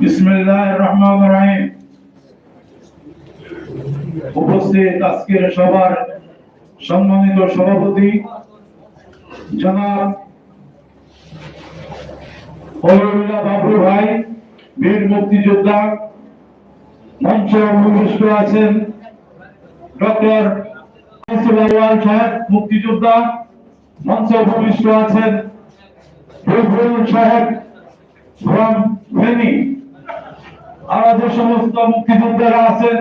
বিসমিল্লাহির রহমানির রহিম। উপস্থিত আজকের সবার সম্মানিত সভাপতি বাবু ভাই, বীর মুক্তিযোদ্ধা, মঞ্চ উপবিষ্ট আছেন ডক্টর সাহেব, মুক্তিযোদ্ধা, মঞ্চে উপবিষ্ট আছেন সাহেব ফ্রম ফেনী আর যে সমস্ত মুক্তিযোদ্ধারা আছেন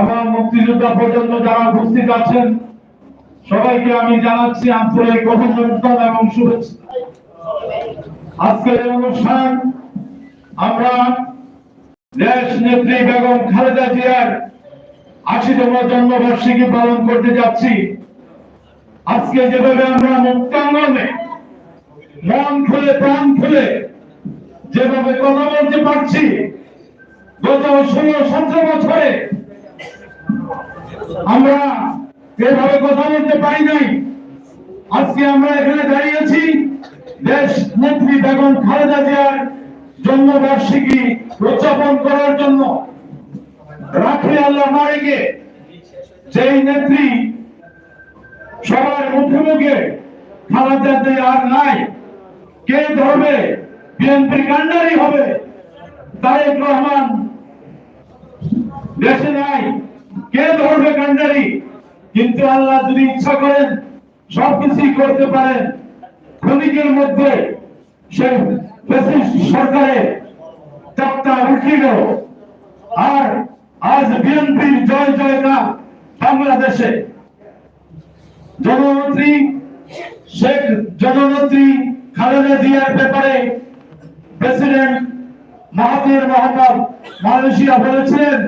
এবং মুক্তিযোদ্ধা পর্যন্ত যারা উপস্থিত আছেন, সবাইকে আমি জানাচ্ছি আন্তরিক অভিনন্দন এবং শুভেচ্ছা। আজকের অনুষ্ঠান আমরা দেশ নেত্রী বেগম খালেদা জিয়ার আশিতম জন্মবার্ষিকী পালন করতে যাচ্ছি। আজকে যেভাবে আমরা মুক্তাঙ্গনে মন খুলে, প্রাণ খুলে যেভাবে কথা বলতে পারছি গত ষোলো, সতেরো বছরে আমরা এভাবে কথা বলতে পারি নাই। আজকে আমরা এখানে দাঁড়িয়েছি দেশ নেত্রী বেগম খালেদা জিয়ার জন্মবার্ষিকী উদযাপন করার জন্য। রাখি আল্লাহ মারিকে যেই নেত্রী সবার মুখে মুখে খালেদা জিয়া আর নাই, কে ধরবে? বিএনপি কান্ডারি হবে। তারেক রহমান দেশে নাই, কে ধরবে কান্ডারি? কিন্তু আল্লাহ যদি ইচ্ছা করেন, সবকিছুই করতে পারেন। ক্ষণিকের মধ্যে ফ্যাসিস্ট চাপটা উঠিল আর আজ বিএনপির জয় জয়কার বাংলাদেশে। জননেত্রী শেখ জননেত্রী খালেদা জিয়ার ব্যাপারে প্রেসিডেন্ট মাহাতির মোহাম্মদ মালয়েশিয়া বলেছিলেন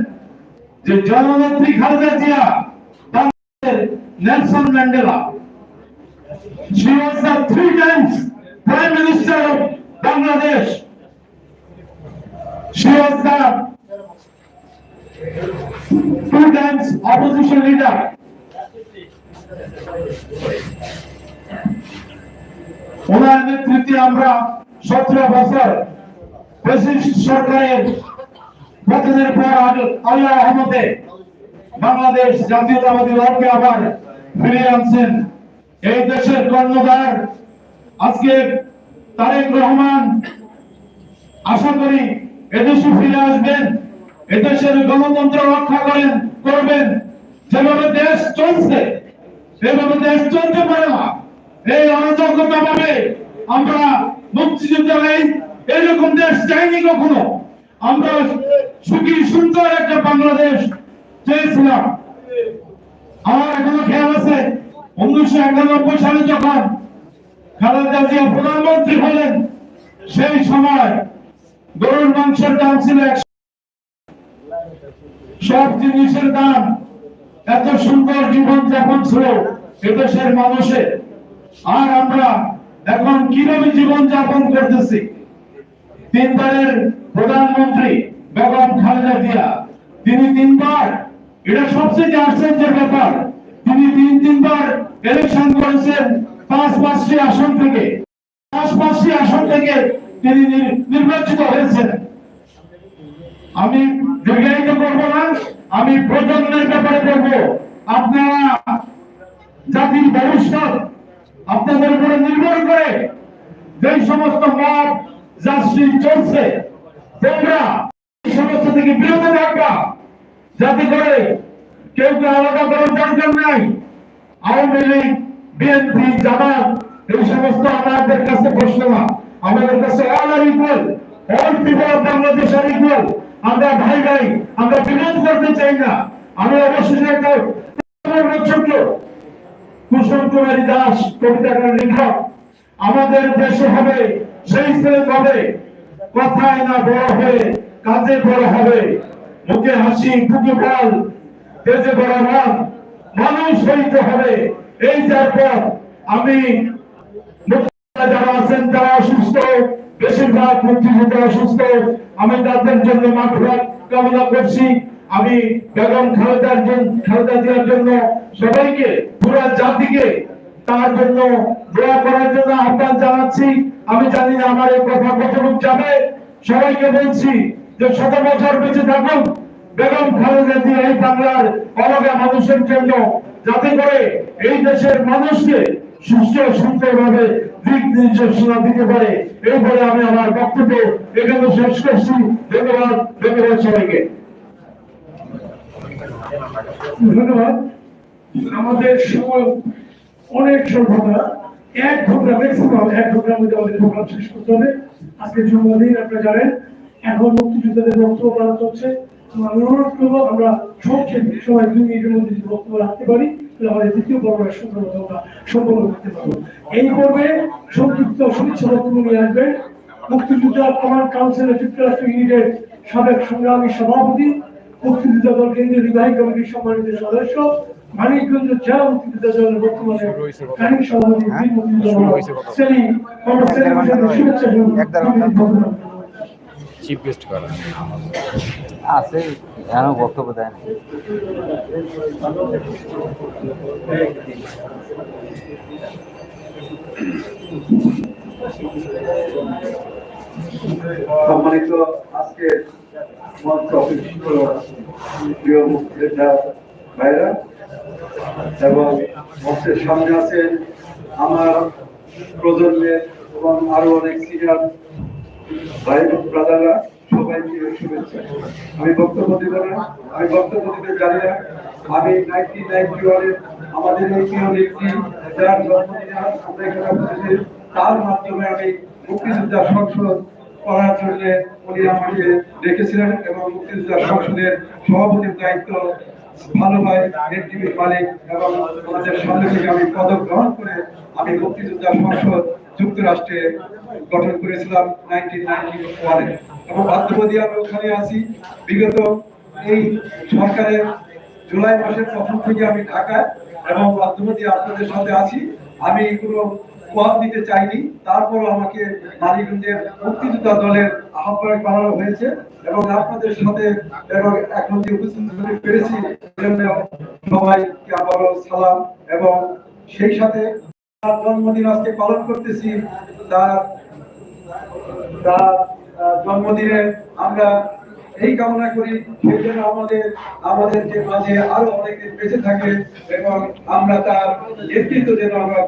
যে জননেত্রী খালেদা জিয়া বাংলাদেশের Nelson Mandela She was the three times Prime Minister of Bangladesh. She was the two times opposition leader. ওনার নেতৃত্বে আমরা সতেরো বছর ফ্যাসিস্ট সরকারের পতনের পর আল- আল্লাহ রহমতে বাংলাদেশ জাতীয়তাবাদী দলকে আবার ফিরিয়ে আনছেন। এই দেশের কর্ণধার আজকে তারেক রহমান, আশা করি এদেশে ফিরে আসবেন, এদেশের গণতন্ত্র রক্ষা করেন, করবেন। যেভাবে দেশ চলছে, সেভাবে দেশ চলতে পারে না। এই অরাজকতা ভাবে আমরা মুক্তিযুদ্ধ এই এরকম দেশ চাইনি কখনো। আমরা সুখী, সুন্দর একটা বাংলাদেশ চেয়েছিলাম। আমার এখনও খেয়াল আছে, উনিশশো একানব্বই সালে যখন খালেদা জিয়া প্রধানমন্ত্রী হলেন, সেই সময় গরুর মাংসের দাম ছিল একশো সব জিনিসের দাম এত সুন্দর জীবন যাপন ছিল এদেশের মানুষের আর আমরা এখন কীভাবে জীবন যাপন করতেছি? তিনবারের প্রধানমন্ত্রী বেগম খালেদা জিয়া, তিনি তিনবার, এটা সবচেয়ে আশ্চর্যের ব্যাপার, তিনি তিন, তিনবার ইলেকশন করেছেন পাঁচ পাঁচটি আসন থেকে। পাঁচ পাঁচটি আসন থেকে তিনি নির্বাচিত হয়েছেন। আমি দীর্ঘায়িত করব না, আমি প্রজন্মের ব্যাপারে বলব, আপনারা জাতির ভবিষ্যৎ আপনাদের উপরে নির্ভর করে যে সমস্ত মত যাত্রী চলছে তোমরা সমস্ত থেকে বিরত থাকবা। যাতে করে কেউ কেউ আলাদা করার দরকার নাই। আওয়ামী লীগ, বিএনপি, জামাত, এই সমস্ত আমাদের কাছে প্রশ্ন না। আমাদের কাছে all are equal all people of Bangladesh are equal আমরা ভাই ভাই, আমরা বিরোধ করতে চাই না। আমি অবশ্যই একটা ছোট্ট কুসুম কুমারী দাস কবিতাটার লেখক। আমাদের দেশে হবে, সেই ছেলে হবে। কথায় না বড় হয়ে কাজে বড় হবে। মুখে হাসি, বুকে বল, তেজে বড় মন মানুষ হইতে হবে। এই যার আমি যারা আছেন, তারা অসুস্থ। বেশিরভাগ মুক্তিযোদ্ধা অসুস্থ। আমি তাদের জন্য মাফরাত কামনা করছি। আমি বেগম খালেদার জন্য খালেদা জিয়ার জন্য সবাইকে, পুরা জাতিকে তার জন্য দোয়া করার জন্য আহ্বান জানাচ্ছি। আমি জানি না আমার এই কথা কতটুকু যাবে। সবাইকে বলছি যে শত বছর বেঁচে থাকুন। বেগম খালেদা জিয়া এই বাংলার অলগা মানুষের জন্য যাতে করে এই দেশের মানুষকে সুস্থ সুন্দরভাবে দিক নির্দেশনা দিতে পারে। এই বলে আমি আমার বক্তব্য এখানে শেষ করছি। ধন্যবাদ ধন্যবাদ সবাইকে। ধন্যবাদ। আমাদের সময় অনেক স্বল্পতা এক ঘণ্টা ম্যাক্সিমাম এক ঘণ্টার মধ্যে আমাদের প্রোগ্রাম শেষ করতে হবে। আজকে আপনারা জানেন, এখন মুক্তিযোদ্ধাদের বক্তব্য হচ্ছে। আমরা অনুরোধ করব, আমরা সংক্ষেপে দুই মিনিটের মধ্যে যদি বক্তব্য রাখতে পারি, তাহলে আমাদের দ্বিতীয় আমরা সম্পন্ন করতে পারব। এই পর্বে সংক্ষিপ্ত শুভেচ্ছা বক্তব্য নিয়ে আসবেন। মুক্তিযোদ্ধা কমান্ড যুক্তরাষ্ট্র ইউনিটের সাবেক সংগ্রামী সভাপতি, মুক্তিযোদ্ধা দল কেন্দ্রীয় নির্বাহী কমিটির সম্মানিত সদস্য মানিকগঞ্জ জেলা মুক্তিযোদ্ধা দলের বর্তমানে কাহিনী সভাপতি। চিফ গেস্ট করা? আছে এখনও বক্তব্য দেয় না সম্মানিত আজকে মঞ্চ অফিসিত প্রিয় মুক্তিযোদ্ধা ভাইরা এবং মঞ্চের সামনে আছেন আমার প্রজন্মের এবং আরও অনেক সিনিয়র ভাই ব্রাদাররা সবাইকে শুভেচ্ছা। আমি বক্তব্য দেব না আমি বক্তব্য দিতে জানি না। আমি নাইনটিন নাইনটি ওয়ানের আমাদের এই প্রিয় ব্যক্তি যার জন্মদিনে আমরা এখানে উপস্থিত, তার মাধ্যমে আমি মুক্তিযোদ্ধা সংসদ করার জন্য উনি আমাকে ডেকেছিলেন এবং মুক্তিযোদ্ধা সংসদের সভাপতির দায়িত্ব ভালো এবং আমাদের থেকে আমি পদক গ্রহণ করে আমি মুক্তিযোদ্ধা সংসদ যুক্তরাষ্ট্রে গঠন করেছিলাম এবং বাধ্যবাদী আমি ওখানে আছি। বিগত এই সরকারের জুলাই মাসের প্রথম থেকে আমি ঢাকায় এবং বাধ্যবাদী আপনাদের সাথে আছি। আমি কোনো ওয়াদ দিতে চাইনি, তারপরও আমাকে মালিগঞ্জের মুক্তিযোদ্ধা দলের আহ্বায়ক বানানো হয়েছে এবং আপনাদের সাথে এবং এখন যে উপস্থিত পেরেছি সবাইকে আবারও সালাম এবং সেই সাথে তার জন্মদিন আজকে পালন করতেছি, তার তার জন্মদিনে আমরা এই কামনা করি, সেই জন্য আমাদের আমাদের যে মাঝে আরও অনেকদিন বেঁচে থাকে এবং আমরা তার নেতৃত্ব যেন আমরা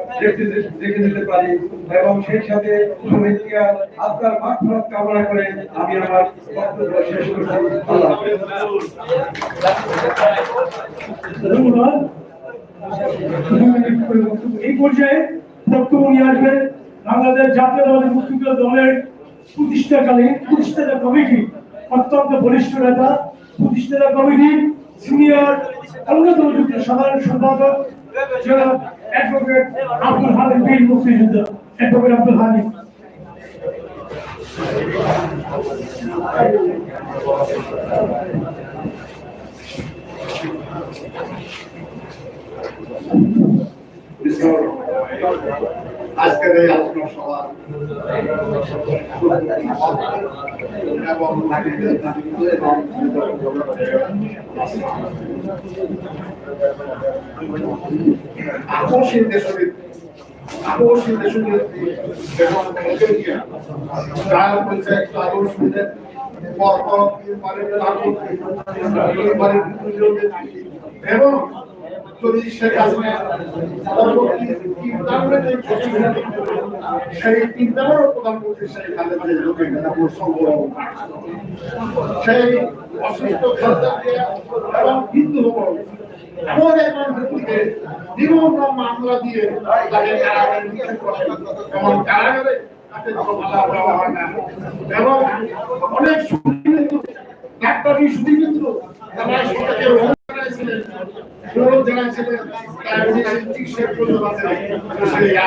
দেখে যেতে পারি। এবং সেই সাথে আপনার মাঠ কামনা করে আমি আমার বক্তব্য শেষ করছি। এই পর্যায়ে বক্তব্য নিয়ে আসবেন বাংলাদেশ জাতীয়তাবাদী মুক্তিযোদ্ধা দলের প্রতিষ্ঠাকালীন প্রতিষ্ঠাতা কমিটি। অত্যন্ত বলিষ্ঠ নেতা প্রতিষ্ঠাতা কমিটি সিনিয়র অন্যতম যুক্ত সাধারণ সম্পাদক আব্দুল আব্দুল হালিম। আজকের এই আলোচনা সভা এবং নারীদের এবং আকর্ষণ দেশবিদ এবং মানে এবং এবং বিভিন্ন মামলা দিয়ে এবং অনেক সুবিধা তারা সবাইকে অনুরোধ জানাইছিলেন অনুরোধ জানাইছিলেন তার যে চিকিৎসার প্রয়োজন আছে সেই আওয়ামী সরকার তার চিকিৎসার কোনো পদক্ষেপ নেন নাই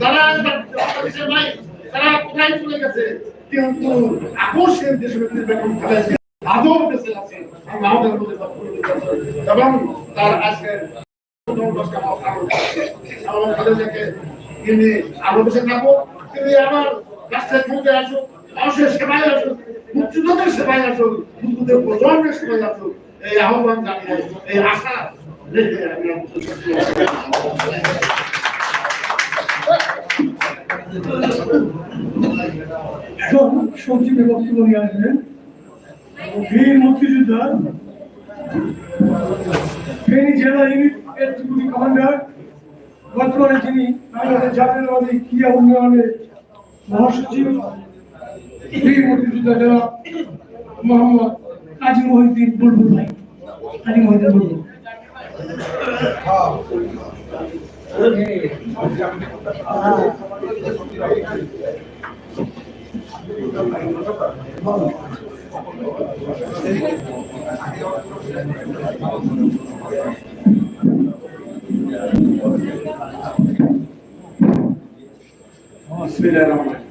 তারা তারা কোথায় চলে গেছে কিন্তু আকর্ষণ দেশ বেগম খালেদা আজও বেঁচে আছে আমাদের। এবং তার তিনি আরও বেঁচে থাকব তিনি আমার রাষ্ট্রের মধ্যে আসুক, মানুষের সেবায় আসুক মুক্তিযোদ্ধাদের সেবায় আসুক মুক্তিদের প্রজন্মের সেবায় আসুক, এই আহ্বান জানিয়ে, এই আশা এখন বক্তব্য নিয়ে আসবেন বীর মুক্তিযোদ্ধা, ফেনী জেলা ইউনিট এর ডেপুটি কমান্ডার, বর্তমানে যিনি বাংলাদেশ জাতীয়তাবাদী ক্রিয়া উন্নয়নের মহাসচিব, বীর মুক্তিযোদ্ধা জেলা মোহাম্মদ কাজী মহিউদ্দিন বুলবুল ভাই। কাজী মহিউদ্দিন বুলবুল। বিসমিল্লাহির রহমানির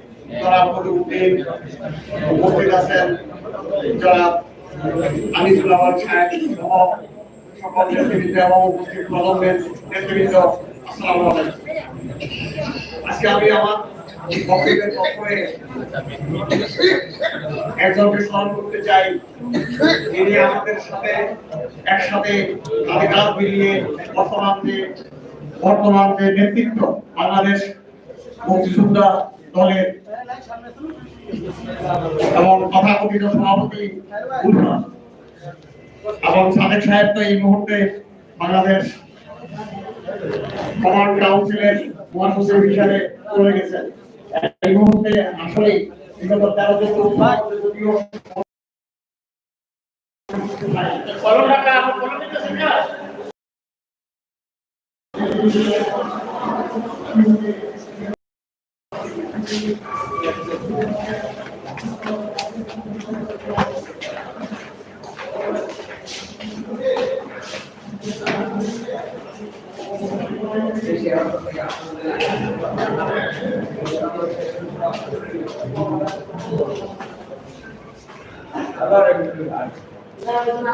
জনাব উপস্থিত আছেন। সকল নেতৃবৃন্দ এবং উপস্থিত নেতৃবৃন্দ আজকে আমি আমার একজনকে করতে চাই। আমাদের সাথে একসাথে মিলিয়ে নেতৃত্ব বাংলাদেশ মুক্তিযোদ্ধা দলের এবং তথাকথিত সভাপতি এবং সাদেক সাহেব এই মুহূর্তে বাংলাদেশ কাউন্সিলের মহাসচিব হিসাবে এই মুহূর্তে আসলে যদিও কলম নিতেছেন না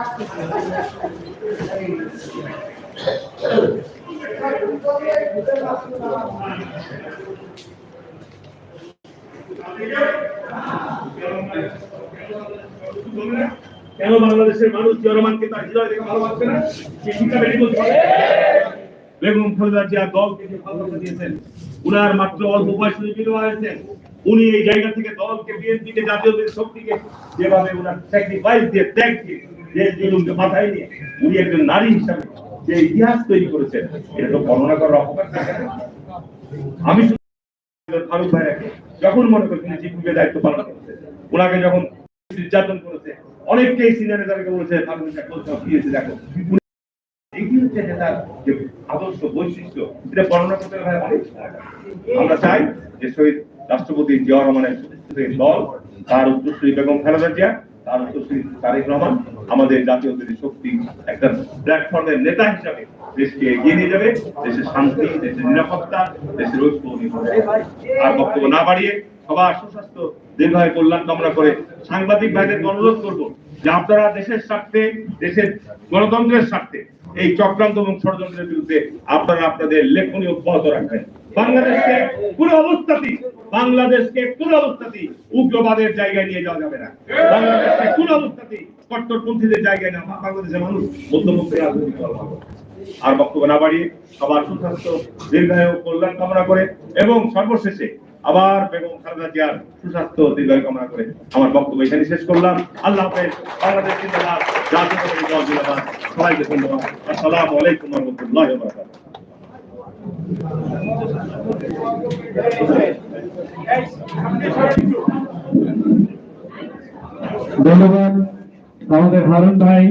কেন বাংলাদেশের মানুষ জনমানকে তার হৃদয় থেকে ভালোবাসছে না? সে শিক্ষা বেশি বলতে বেগম খালেদা জিয়া দলকে যে ভালোবাসা দিয়েছেন, উনার মাত্র অল্প বয়সে বিধবা হয়েছেন, উনি এই জায়গা থেকে দলকে বিএনপিকে, জাতীয় শক্তিকে যেভাবে উনার স্যাক্রিফাইস দিয়ে ত্যাগ দিয়ে দেশ জুলুমকে মাথায় নিয়ে উনি একজন নারী হিসাবে যে ইতিহাস তৈরি করেছেন, এটা তো বর্ণনা করার অপকার থাকে আমি ফারুক ভাইয়াকে যখন মনে দায়িত্ব পালন করছে ওনাকে যখন নির্যাতন করেছে, অনেককেই সিনিয়র নেতাকে বলেছে, ফারুক ভাই দেখো। উনি- এগিয়ে হচ্ছে নেতার আদর্শ, বৈশিষ্ট্য, এটা বর্ণনা করতে হয় আমরা চাই যে শহীদ রাষ্ট্রপতি জিয়া রহমানের দল, তার উত্তরসূরি বেগম খালেদা জিয়া, তার উত্তরসূরি তারেক রহমান, আমাদের জাতীয় শক্তি একটা প্ল্যাটফর্মের নেতা হিসাবে দেশকে এগিয়ে নিয়ে যাবে, দেশের শান্তি, দেশের নিরাপত্তা, দেশের ঐক্য আর বক্তব্য না বাড়িয়ে সবার সুস্বাস্থ্য, দীর্ঘায় কল্যাণ কামনা করে সাংবাদিক ভাইদের অনুরোধ করব যে আপনারা দেশের স্বার্থে, দেশের গণতন্ত্রের স্বার্থে এই চক্রান্ত এবং ষড়যন্ত্রের বিরুদ্ধে আপনারা আপনাদের লেখনী অব্যাহত রাখবেন বাংলাদেশকে কোন অবস্থাতেই, বাংলাদেশকে কোন অবস্থাতেই উগ্রবাদের জায়গায় নিয়ে যাওয়া যাবে না বাংলাদেশকে কোন অবস্থাতেই কট্টরপন্থীদের জায়গায় না বাংলাদেশের মানুষ মধ্যমন্ত্রী রাজনৈতিক দল। আর বক্তব্য না বাড়িয়ে সবার সুস্বাস্থ্য, দীর্ঘায়ু কল্যাণ কামনা করে এবং সর্বশেষে আবার বেগম খালেদা জিয়ার সুস্বাস্থ্য দীর্ঘায়ু কামনা করে আমার বক্তব্য এখানে শেষ করলাম। আল্লাহ বাংলাদেশ ধন্যবাদ আমাদের হারুন ভাই।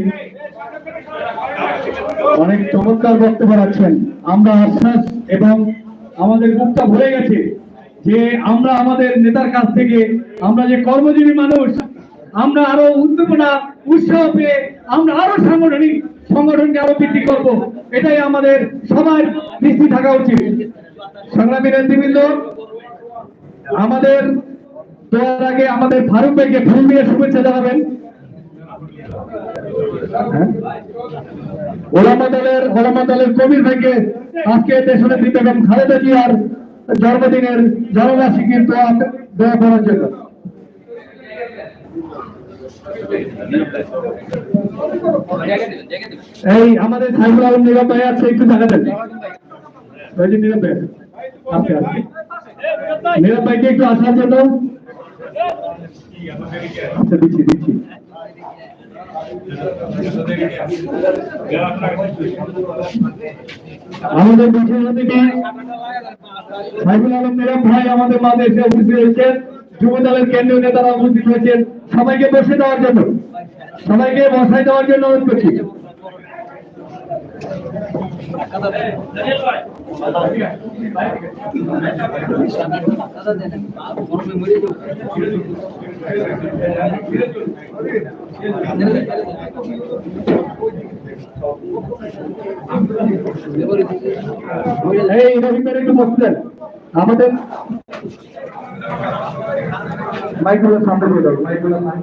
অনেক চমৎকার বক্তব্য রাখছেন। আমরা আশ্বাস এবং আমাদের মুখটা ভরে গেছে। যে আমরা আমাদের নেতার কাছ থেকে আমরা যে কর্মজীবী মানুষ, আমরা আরও উদ্দীপনা, উৎসাহ পেয়ে আমরা আরও সাংগঠনিক সংগঠনকে আরও বৃদ্ধি করব, এটাই আমাদের সবার দৃষ্টি থাকা উচিত সংগ্রামী নেতৃবৃন্দ, আমাদের দেওয়ার আগে আমাদের ফারুক ভাইকে ফুল দিয়ে শুভেচ্ছা জানাবেন হ্যাঁ? ওলামা দলের ওলামা দলের কবির ভাইকে আজকে দেশনেত্রী বেগম খালেদা জিয়ার জন্মদিনের জন্মবার্ষিকীর দোয়া দোয়া করার জন্য। এই আমাদের সাইফুল আলম নীরব আছে, একটু দেখা দেন। যে ভাই একটু আসার জন্য? আচ্ছা দিচ্ছি দিচ্ছি। আমাদের বিশেষ অতিথি সাইফুল আলম মেরাম ভাই আমাদের মাঝে এসে উপস্থিত হয়েছেন যুব দলের কেন্দ্রীয় নেতারা উপস্থিত হয়েছেন সবাইকে বসে দেওয়ার জন্য, সবাইকে বসাই দেওয়ার জন্য অনুরোধ করছি এই রহিমের একটু বসলেন আমাদের মাইক্রোফোন সামনে দিয়ে দাও। মাইক্রোফোন সামনে